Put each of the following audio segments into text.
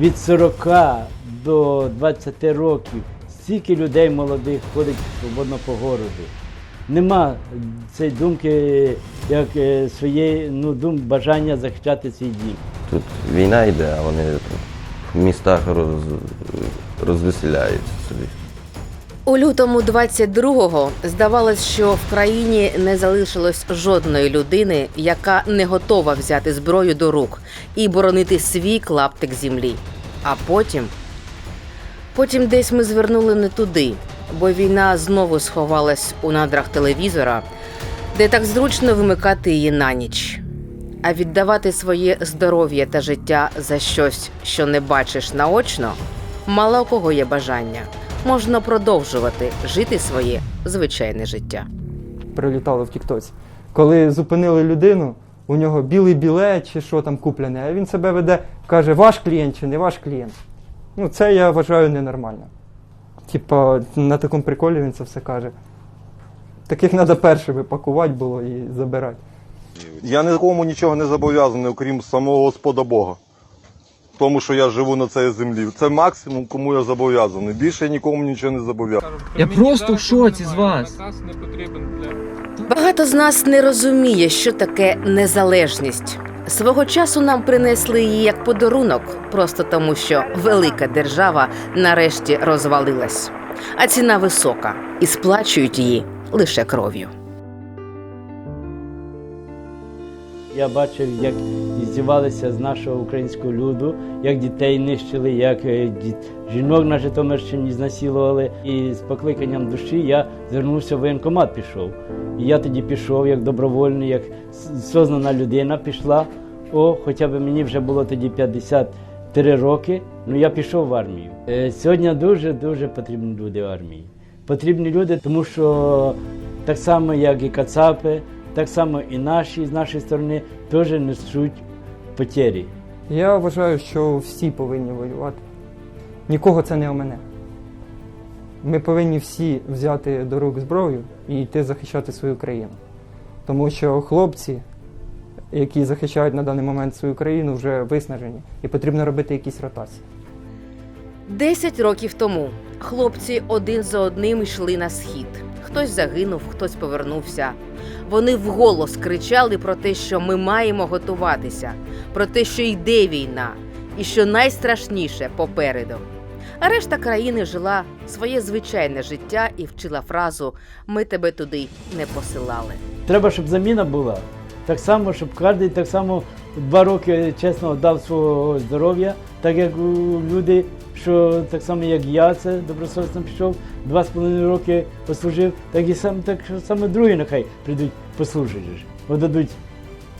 від 40 до 20 років стільки людей молодих ходить свободно по городу. Нема цієї думки, як е, своєї ну, дум, бажання захищати свій дім. Тут війна йде, а вони в містах роз, розвеселяються собі. У лютому 22-го здавалось, що в країні не залишилось жодної людини, яка не готова взяти зброю до рук і боронити свій клаптик землі. А потім. Потім десь ми звернули не туди, бо війна знову сховалась у надрах телевізора, де так зручно вимикати її на ніч. А віддавати своє здоров'я та життя за щось, що не бачиш наочно, мало у кого є бажання. Можна продовжувати жити своє звичайне життя. прилітало в Тіктоці. Коли зупинили людину, у нього білий білет чи що там куплене, а він себе веде, каже, ваш клієнт чи не ваш клієнт. Ну, це я вважаю ненормально. Типа, на такому приколі він це все каже. Таких треба першими пакувати було і забирати. Я нікому нічого не зобов'язаний, окрім самого Господа Бога. Тому що я живу на цій землі. Це максимум, кому я зобов'язаний. Більше я нікому нічого не зобов'язаний. Я просто в шоці з вас. Не потрібен Багато з нас не розуміє, що таке незалежність. Свого часу нам принесли її як подарунок, просто тому, що велика держава нарешті розвалилась, а ціна висока, і сплачують її лише кров'ю. Я бачив, як здівалися з нашого українського люду, як дітей нищили, як е, жінок на Житомирщині знасилували. І з покликанням душі я звернувся в воєнкомат, пішов. І я тоді пішов як добровольний, як сознана людина пішла. О, хоча б мені вже було тоді 53 роки, ну я пішов в армію. Е, Сьогодні дуже-дуже потрібні люди в армії. Потрібні люди, тому що так само, як і Кацапи, так само і наші з нашої сторони теж несуть потері. Я вважаю, що всі повинні воювати. Нікого це не омине. Ми повинні всі взяти до рук зброю і йти захищати свою країну. Тому що хлопці, які захищають на даний момент свою країну, вже виснажені, і потрібно робити якісь ротації. Десять років тому хлопці один за одним йшли на схід. Хтось загинув, хтось повернувся. Вони вголос кричали про те, що ми маємо готуватися, про те, що йде війна, і що найстрашніше попереду. А решта країни жила своє звичайне життя і вчила фразу Ми тебе туди не посилали. Треба, щоб заміна була. Так само, щоб кожен так само два роки чесно дав свого здоров'я, так як люди, що так само, як я це добросовісно пішов, два з половиною роки послужив, так і сам так що саме другі нехай прийдуть ж. Отдадуть,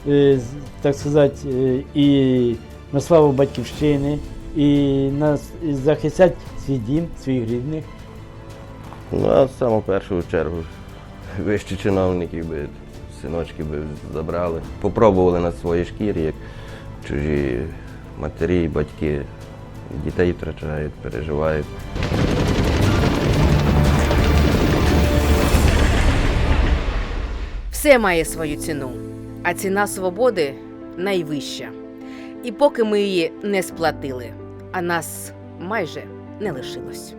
е, так сказати, е, і на славу батьківщини, і нас і захистять свій дім, своїх рідних. Ну, а саме першу чергу вищі чиновники би, синочки би забрали. Попробували на своїй шкірі, як чужі матері, батьки дітей втрачають, переживають. Все має свою ціну, а ціна свободи найвища. І поки ми її не сплатили, а нас майже не лишилось.